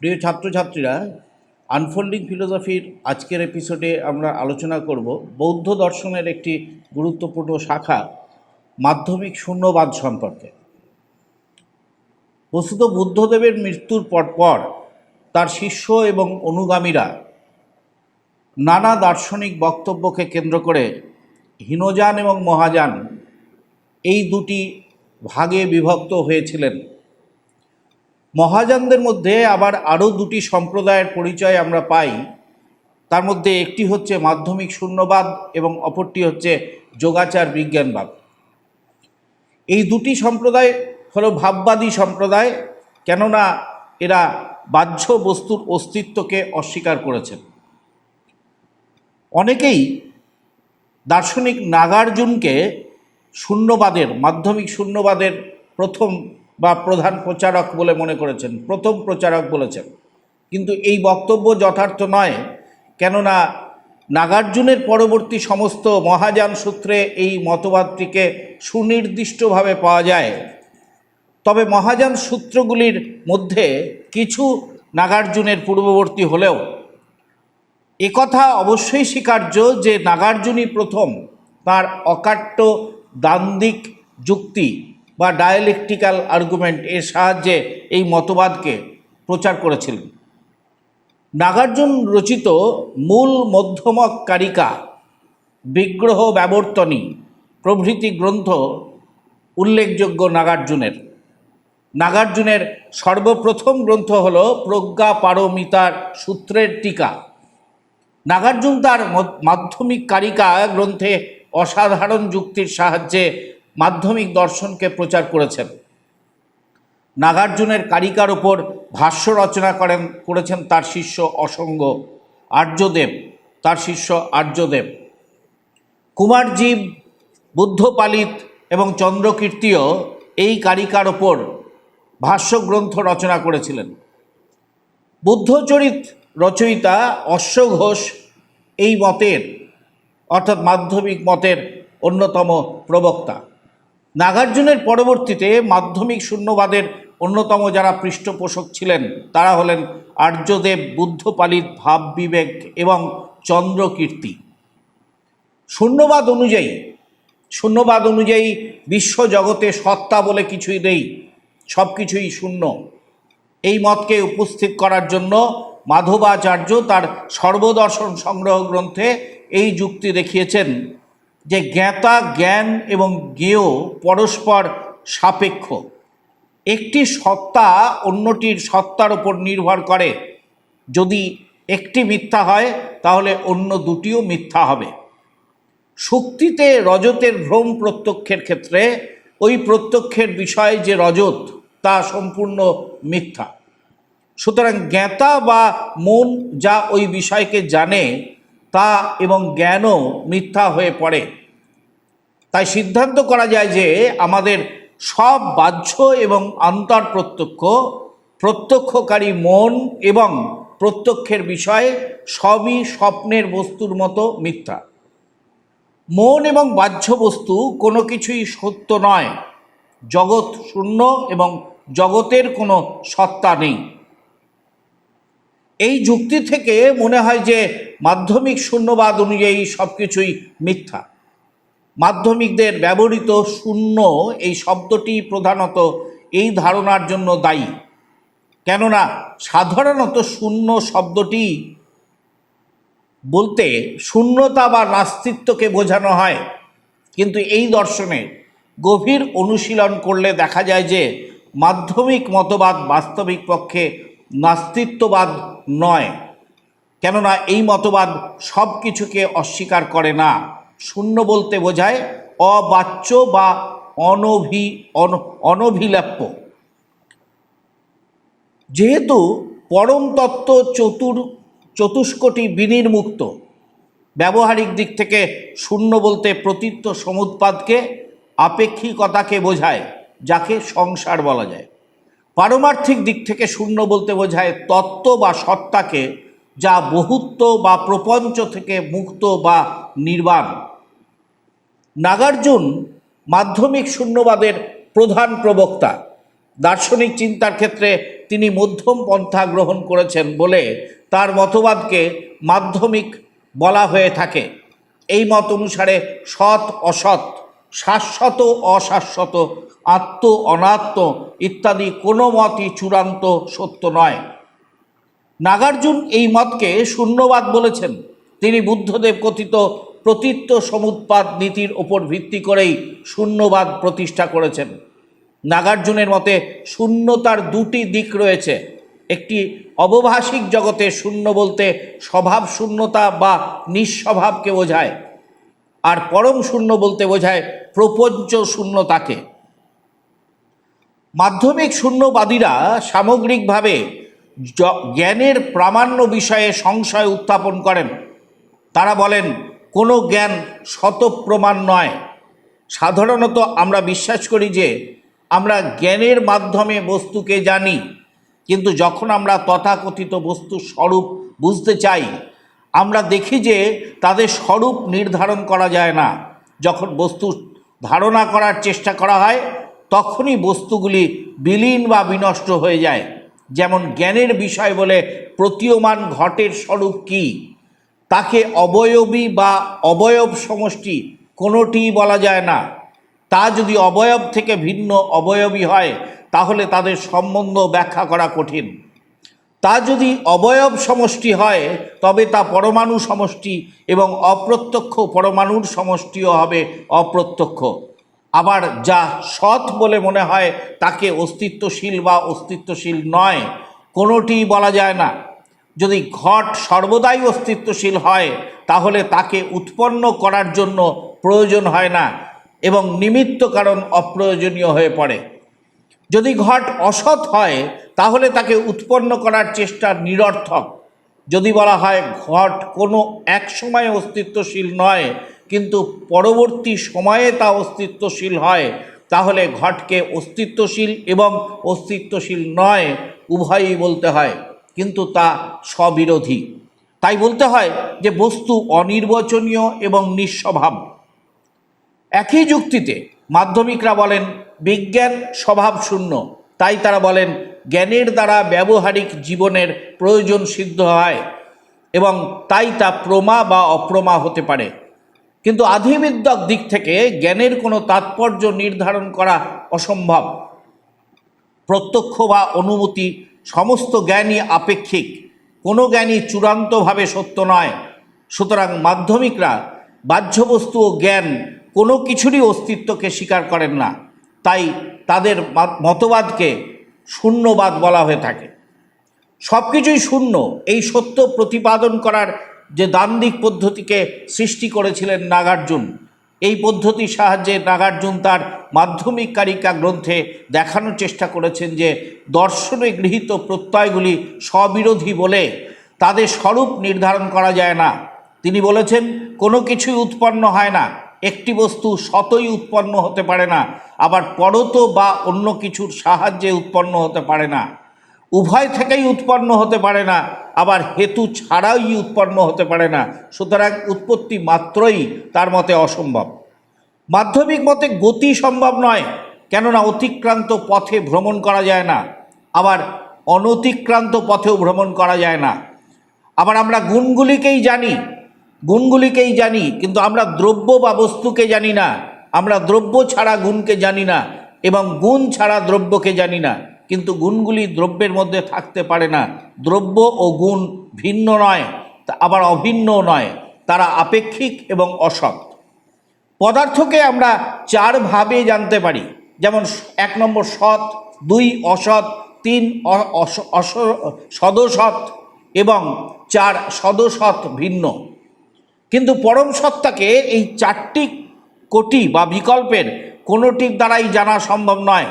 প্রিয় ছাত্রছাত্রীরা আনফোল্ডিং ফিলোসফির আজকের এপিসোডে আমরা আলোচনা করব বৌদ্ধ দর্শনের একটি গুরুত্বপূর্ণ শাখা, মাধ্যমিক শূন্যবাদ সম্পর্কে। বস্তুত বুদ্ধদেবের মৃত্যুর পরপর তার শিষ্য এবং অনুগামীরা নানা দার্শনিক বক্তব্যকে কেন্দ্র করে হীনযান এবং মহাযান এই দুটি ভাগে বিভক্ত হয়েছিলেন। মহাযানদের মধ্যে আবার আরও দুটি সম্প্রদায়ের পরিচয় আমরা পাই। তার মধ্যে একটি হচ্ছে মাধ্যমিক শূন্যবাদ এবং অপরটি হচ্ছে যোগাচার বিজ্ঞানবাদ। এই দুটি সম্প্রদায় হলো ভাববাদী সম্প্রদায়, কেননা এরা বাহ্য বস্তুর অস্তিত্বকে অস্বীকার করেছেন। অনেকেই দার্শনিক নাগার্জুনকে শূন্যবাদের, মাধ্যমিক শূন্যবাদের প্রথম বা প্রধান প্রচারক বলে মনে করেছেন, প্রথম প্রচারক বলেছেন। কিন্তু এই বক্তব্য যথার্থ নয়, কেননা নাগার্জুনের পরবর্তী সমস্ত মহাযান সূত্রে এই মতবাদটিকে সুনির্দিষ্টভাবে পাওয়া যায়। তবে মহাযান সূত্রগুলির মধ্যে কিছু নাগার্জুনের পূর্ববর্তী হলেও, একথা অবশ্যই স্বীকার্য যে নাগার্জুনই প্রথম, তার অকাট্য দান্দিক যুক্তি বা ডায়ালেকটিক্যাল আর্গুমেন্ট এর সাহায্যে এই মতবাদকে প্রচার করেছিলেন। নাগার্জুন রচিত মূল মধ্যমক কারিকা বিগ্রহ ব্যবর্তনী প্রভৃতি গ্রন্থ উল্লেখযোগ্য নাগার্জুনের। নাগার্জুনের সর্বপ্রথম গ্রন্থ হল প্রজ্ঞা পারমিতার সূত্রের টিকা। নাগার্জুন তার মাধ্যমিক কারিকা গ্রন্থে অসাধারণ যুক্তির সাহায্যে মাধ্যমিক দর্শনকে প্রচার করেছেন। নাগার্জুনের কারিকার ওপর ভাষ্য রচনা করেন, করেছেন তার শিষ্য অসঙ্গ আর্যদেব, তার শিষ্য আর্যদেব। কুমারজীব, বুদ্ধপালিত এবং চন্দ্রকীর্তিও এই কারিকার ওপর ভাষ্যগ্রন্থ রচনা করেছিলেন। বুদ্ধচরিত রচয়িতা অশ্ব ঘোষ এই মতের অর্থাৎ মাধ্যমিক মতের অন্যতম প্রবক্তা। নাগার্জুনের পরবর্তীতে মাধ্যমিক শূন্যবাদের অন্যতম যারা পৃষ্ঠপোষক ছিলেন, তারা হলেন আর্যদেব বুদ্ধপালিত ভাব বিবেক এবং চন্দ্রকীর্তি। শূন্যবাদ অনুযায়ী শূন্যবাদ অনুযায়ী বিশ্ব জগতে সত্তা বলে কিছুই নেই সব কিছুই শূন্য। এই মতকে উপস্থিত করার জন্য মাধবাচার্য তার সর্বদর্শন সংগ্রহ গ্রন্থে এই যুক্তি দেখিয়েছেন যে জ্ঞাতা, জ্ঞান এবং জ্ঞেয় পরস্পর সাপেক্ষ। একটি সত্তা অন্যটির সত্তার উপর নির্ভর করে। যদি একটি মিথ্যা হয়, তাহলে অন্য দুটিও মিথ্যা হবে। শক্তিতে রজতের ভ্রম প্রত্যক্ষের ক্ষেত্রে ওই প্রত্যক্ষের বিষয়ে যে রজত, তা সম্পূর্ণ মিথ্যা। সুতরাং জ্ঞাতা বা মন যা ওই বিষয়কে জানে তা এবং জ্ঞানও মিথ্যা হয়ে পড়ে। তাই সিদ্ধান্ত করা যায় যে আমাদের সব বাহ্য এবং আন্তর প্রত্যক্ষ, প্রত্যক্ষকারী মন এবং প্রত্যক্ষের বিষয়ে সবই স্বপ্নের বস্তুর মতো মিথ্যা। মন এবং বাহ্য বস্তু কোনো কিছুই সত্য নয়। জগৎ শূন্য এবং জগতের কোনো সত্তা নেই। এই যুক্তি থেকে মনে হয় যে মাধ্যমিক শূন্যবাদ অনুযায়ী সব কিছুই মিথ্যা। মাধ্যমিকদের ব্যবহৃত শূন্য এই শব্দটি প্রধানত এই ধারণার জন্য দায়ী। কেননা সাধারণত শূন্য শব্দটি বলতে শূন্যতা বা নাস্তিত্বকে বোঝানো হয়। কিন্তু এই দর্শনে গভীর অনুশীলন করলে দেখা যায় যে মাধ্যমিক মতবাদ বাস্তবিক পক্ষে নাস্তিত্ববাদ নয়। কেননা এই মতবাদ সব কিছুকে অস্বীকার করে না। শূন্য বলতে বোঝায় অবাচ্য বা অনভি, অন- অনভিলেপ্য। যেহেতু পরম তত্ত্ব চতুর, চতুষ্কোটি বিনির্মুক্ত, ব্যবহারিক দিক থেকে শূন্য বলতে প্রতীত্ব সমুৎপাদকে আপেক্ষিকতাকে বোঝায়, যাকে সংসার বলা যায়। পারমার্থিক দিক থেকে শূন্য বলতে বোঝায় তত্ত্ব বা সত্তাকে যা বহুত্ব বা প্রপঞ্চ থেকে মুক্ত বা নির্বাণ। নাগার্জুন মাধ্যমিক শূন্যবাদের প্রধান প্রবক্তা। দার্শনিক চিন্তার ক্ষেত্রে তিনি মধ্যম পন্থা গ্রহণ করেছেন বলে তার মতবাদকে মাধ্যমিক বলা হয়ে থাকে। এই মত অনুসারে সৎ অসৎ, শাশ্বত অশাশ্বত আত্ম, অনাত্ম ইত্যাদি কোনো মতই চূড়ান্ত সত্য নয়। নাগার্জুন এই মতকে শূন্যবাদ বলেছেন। তিনি বুদ্ধদেব কথিত প্রতীত্ব সমুৎপাদ নীতির ওপর ভিত্তি করেই শূন্যবাদ প্রতিষ্ঠা করেছেন। নাগার্জুনের মতে শূন্যতার দুটি দিক রয়েছে। একটি অবভাষিক জগতে শূন্য বলতে স্বভাব শূন্যতা বা নিঃস্বভাবকে বোঝায়, আর পরম শূন্য বলতে বোঝায় প্রপঞ্চ শূন্যতাকে। মাধ্যমিক শূন্যবাদীরা সামগ্রিকভাবে জ্ঞানের প্রামাণ্য বিষয়ে সংশয় উত্থাপন করেন। তারা বলেন, কোনো জ্ঞান শতপ্রমাণ নয়। সাধারণত আমরা বিশ্বাস করি যে, আমরা জ্ঞানের মাধ্যমে বস্তুকে জানি, কিন্তু যখন আমরা তথাকথিত বস্তুর স্বরূপ বুঝতে চাই, আমরা দেখি যে তাদের স্বরূপ নির্ধারণ করা যায় না। যখন বস্তু ধারণা করার চেষ্টা করা হয় তখনই বস্তুগুলি বিলীন বা বিনষ্ট হয়ে যায়। যেমন জ্ঞানের বিষয় বলে প্রতীয়মান ঘটের স্বরূপ কী? তাকে অবয়বী বা অবয়ব সমষ্টি কোনোটিই বলা যায় না। তা যদি অবয়ব থেকে ভিন্ন অবয়বী হয়, তাহলে তাদের সম্বন্ধ ব্যাখ্যা করা কঠিন। তা যদি অবয়ব সমষ্টি হয়, তবে তা পরমাণু সমষ্টি এবং অপ্রত্যক্ষ পরমাণুর সমষ্টিও হবে অপ্রত্যক্ষ। আবার যা সৎ বলে মনে হয় তাকে অস্তিত্বশীল বা অস্তিত্বশীল নয় কোনোটিই বলা যায় না। যদি ঘট সর্বদাই অস্তিত্বশীল হয়, তাহলে তাকে উৎপন্ন করার জন্য প্রয়োজন হয় না এবং নিমিত্ত কারণ অপ্রয়োজনীয় হয়ে পড়ে। যদি ঘট অসৎ হয়, তাহলে তাকে উৎপন্ন করার চেষ্টা নিরর্থক। যদি বলা হয় ঘট কোনো এক সময় অস্তিত্বশীল নয় কিন্তু পরবর্তী সময়ে তা অস্তিত্বশীল হয়, তাহলে ঘটকে অস্তিত্বশীল এবং অস্তিত্বশীল নয় উভয়ই বলতে হয়, কিন্তু তা স্ববিরোধী। তাই বলতে হয় যে বস্তু অনির্বচনীয় এবং নিঃস্বভাব। একই যুক্তিতে মাধ্যমিকরা বলেন বিজ্ঞান স্বভাব শূন্য, তাই তারা বলেন জ্ঞানের দ্বারা ব্যবহারিক জীবনের প্রয়োজন সিদ্ধ হয় এবং তাই তা প্রমা বা অপ্রমা হতে পারে। কিন্তু আধিবিদ্যক দিক থেকে জ্ঞানের কোনো তাৎপর্য নির্ধারণ করা অসম্ভব। প্রত্যক্ষ বা অনুমতি সমস্ত জ্ঞানই আপেক্ষিক, কোনো জ্ঞানই চূড়ান্তভাবে সত্য নয়। সুতরাং মাধ্যমিকরা বাহ্যবস্তু ও জ্ঞান কোনো কিছুরই অস্তিত্বকে স্বীকার করেন না, তাই তাদের মতবাদকে শূন্যবাদ বলা হয়ে থাকে। সব কিছুই শূন্য, এই সত্য প্রতিপাদন করার যে দান্দিক পদ্ধতিকে সৃষ্টি করেছিলেন নাগার্জুন, এই পদ্ধতির সাহায্যে নাগার্জুন তার মাধ্যমিক কারিকা গ্রন্থে দেখানোর চেষ্টা করেছেন যে দর্শনে গৃহীত প্রত্যয়গুলি স্ববিরোধী বলে তাদের স্বরূপ নির্ধারণ করা যায় না। তিনি বলেছেন, কোনো কিছুই উৎপন্ন হয় না, একটি বস্তু শতই উৎপন্ন হতে পারে না, আবার পরত বা অন্য কিছুর সাহায্যে উৎপন্ন হতে পারে না। উভয় থেকেই উৎপন্ন হতে পারে না, আবার হেতু ছাড়াই উৎপন্ন হতে পারে না। সুতরাং উৎপত্তি মাত্রই তার মতে অসম্ভব। মাধ্যমিক মতে গতি সম্ভব নয়, কেননা অতিক্রান্ত পথে ভ্রমণ করা যায় না, আবার অনতিক্রান্ত পথেও ভ্রমণ করা যায় না। আবার আমরা গুণগুলিকেই জানি গুণগুলিকেই জানি, কিন্তু আমরা দ্রব্য বা বস্তুকে জানি না, আমরা দ্রব্য ছাড়া গুণকে জানি না, এবং গুণ ছাড়া দ্রব্যকে জানি না। কিন্তু গুণগুলি দ্রব্যের মধ্যে থাকতে পারে না। দ্রব্য ও গুণ ভিন্ন নয় আবার অভিন্নও নয়। তারা আপেক্ষিক এবং অসৎ। পদার্থকে আমরা চারভাবে জানতে পারি। যেমন এক নম্বর সৎ, দুই অসৎ, তিন সদসৎ এবং চার সদসৎ ভিন্ন। কিন্তু পরম সত্তাকে এই চারটি কোটি বা বিকল্পের কোনোটির দ্বারাই জানা সম্ভব নয়।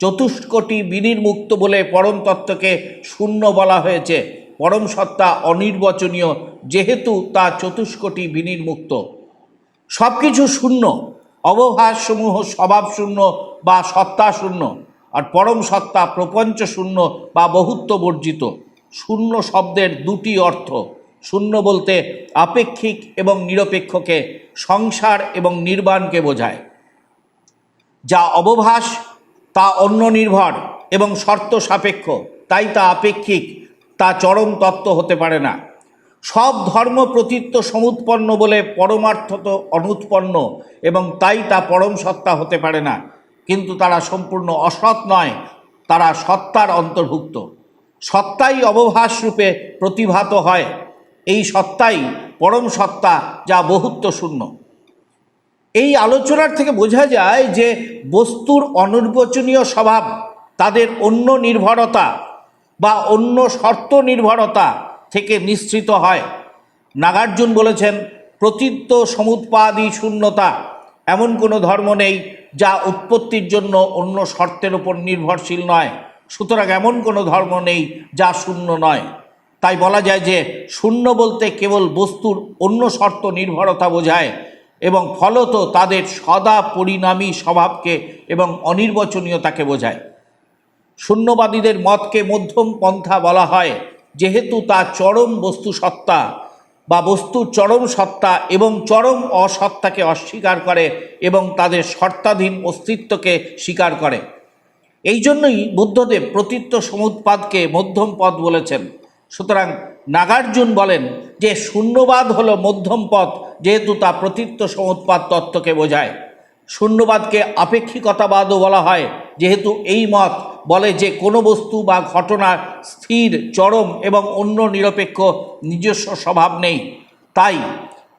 চতুষ্কোটি বিনির্মুক্ত বলে পরম তত্ত্বকে শূন্য বলা হয়েছে। পরম সত্তা অনির্বচনীয়, যেহেতু তা চতুষ্কোটি বিনির্মুক্ত। সব কিছু শূন্য অবভাসসমূহ স্বভাব শূন্য বা সত্তা শূন্য, আর পরম সত্তা প্রপঞ্চ শূন্য বা বহুত্ব বর্জিত। শূন্য শব্দের দুটি অর্থ, শূন্য বলতে আপেক্ষিক এবং নিরপেক্ষকে, সংসার এবং নির্বাণকে বোঝায়। যা অবভাস তা অন্য নির্ভর এবং শর্ত সাপেক্ষ। তাই তা আপেক্ষিক, তা চরম তত্ত্ব হতে পারে না। সব ধর্ম প্রতীত্ব সমুৎপন্ন বলে পরমার্থ তো অনুৎপন্ন এবং তাই তা পরম সত্তা হতে পারে না। কিন্তু তারা সম্পূর্ণ অসৎ নয়, তারা সত্তার অন্তর্ভুক্ত। সত্তাই অবভাস রূপে প্রতিভাত হয়। এই সত্তাই পরম সত্তা, যা বহুত্ব শূন্য। এই আলোচনার থেকে বোঝা যায় যে বস্তুর অনির্বচনীয় স্বভাব, তাদের অন্য নির্ভরতা বা অন্য শর্ত নির্ভরতা থেকে নিঃসৃত হয়। নাগার্জুন বলেছেন, প্রতীত্ব সমুৎপাদী শূন্যতা এমন কোনো ধর্ম নেই যা উৎপত্তির জন্য অন্য শর্তের উপর নির্ভরশীল নয়। সুতরাং এমন কোনো ধর্ম নেই যা শূন্য নয়। তাই বলা যায় যে, শূন্য বলতে কেবল বস্তুর অন্য শর্ত নির্ভরতা বোঝায় এবং ফলত তাদের সদা পরিণামী স্বভাবকে এবং অনির্বচনীয়তাকে বোঝায়। শূন্যবাদীদের মতকে মধ্যম পন্থা বলা হয়, যেহেতু তা চরম বস্তু সত্তা বা বস্তুর চরম সত্তা এবং চরম অসত্তাকে অস্বীকার করে এবং তাদের শর্তাধীন অস্তিত্বকে স্বীকার করে। এই জন্যই বুদ্ধদেব প্রতীত্ব সমুৎপাদকে মধ্যম পদ বলেছেন। সুতরাং নাগার্জুন বলেন যে শূন্যবাদ হলো মধ্যম পথ, যেহেতু তা প্রতীত্ব সমুৎপাদ তত্ত্বকে বোঝায়। শূন্যবাদকে আপেক্ষিকতাবাদও বলা হয়, যেহেতু এই মত বলে যে কোনো বস্তু বা ঘটনার স্থির, চরম এবং অন্য নিরপেক্ষ নিজস্ব স্বভাব নেই। তাই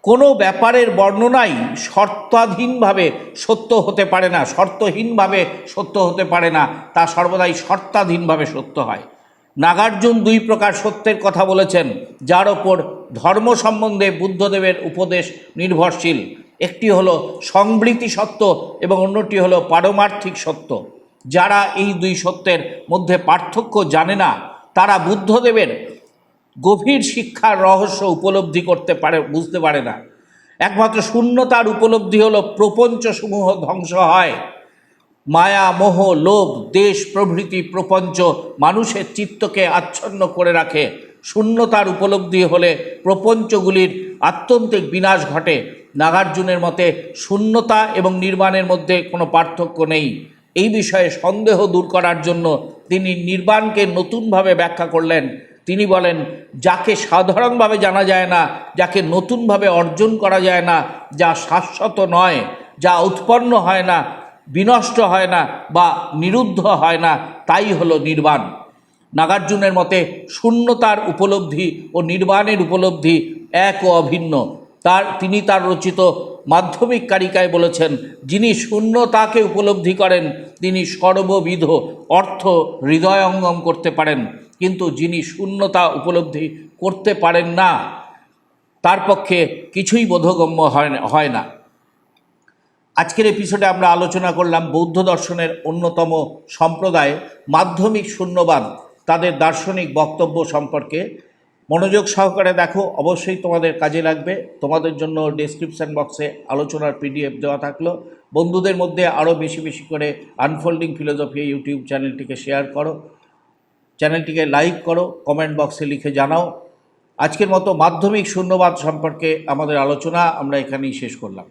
কোনো ব্যাপারের বর্ণনাই শর্তাধীনভাবে সত্য হতে পারে না, শর্তহীনভাবে সত্য হতে পারে না, তা সর্বদাই শর্তাধীনভাবে সত্য হয়। নাগার্জুন দুই প্রকার সত্যের কথা বলেছেন, যার ওপর ধর্ম সম্বন্ধে বুদ্ধদেবের উপদেশ নির্ভরশীল। একটি হলো সংবৃতি সত্য এবং অন্যটি হলো পারমার্থিক সত্য। যারা এই দুই সত্যের মধ্যে পার্থক্য জানে না, তারা বুদ্ধদেবের গভীর শিক্ষার রহস্য উপলব্ধি করতে পারে, বুঝতে পারে না। একমাত্র শূন্যতার উপলব্ধি হলো প্রপঞ্চসমূহ ধ্বংস হয়। মায়া, মোহ, লোভ, দেশ, প্রভৃতি, প্রপঞ্চ মানুষের চিত্তকে আচ্ছন্ন করে রাখে। শূন্যতার উপলব্ধি হলে প্রপঞ্চগুলির আত্যন্তিক বিনাশ ঘটে। নাগার্জুনের মতে, শূন্যতা এবং নির্মাণের মধ্যে কোনো পার্থক্য নেই। এই বিষয়ে সন্দেহ দূর করার জন্য তিনি নির্বাণকে নতুনভাবে ব্যাখ্যা করলেন। তিনি বলেন, যাকে সাধারণভাবে জানা যায় না, যাকে নতুনভাবে অর্জন করা যায় না, যা শাশ্বত নয়, যা উৎপন্ন হয় না বিনষ্ট হয় না বা নিরুদ্ধ হয় না, তাই হলো নির্বাণ। নাগার্জুনের মতে, শূন্যতার উপলব্ধি ও নির্বাণের উপলব্ধি এক ও অভিন্ন। তার, তিনি তার রচিত মাধ্যমিক কারিকায় বলেছেন, যিনি শূন্যতাকে উপলব্ধি করেন, তিনি সর্ববিধ অর্থ হৃদয়ঙ্গম করতে পারেন। কিন্তু যিনি শূন্যতা উপলব্ধি করতে পারেন না, তার পক্ষে কিছুই বোধগম্য হয় না- হয় না। আজকের এপিসোডে আমরা আলোচনা করলাম বৌদ্ধ দর্শনের অন্যতম সম্প্রদায়, মাধ্যমিক শূন্যবাদ, তাদের দার্শনিক বক্তব্য সম্পর্কে। মনোযোগ সহকারে দেখো, অবশ্যই তোমাদের কাজে লাগবে। তোমাদের জন্য ডেসক্রিপশন বক্সে আলোচনার পিডিএফ দেওয়া থাকল। বন্ধুদের মধ্যে আরও বেশি বেশি করে আনফোল্ডিং ফিলোসফি ইউটিউব চ্যানেলটিকে শেয়ার করো। চ্যানেলটিকে লাইক করো কমেন্ট বক্সে লিখে জানাও। আজকের মতো মাধ্যমিক শূন্যবাদ সম্পর্কে আমাদের আলোচনা আমরা এখানেই শেষ করলাম।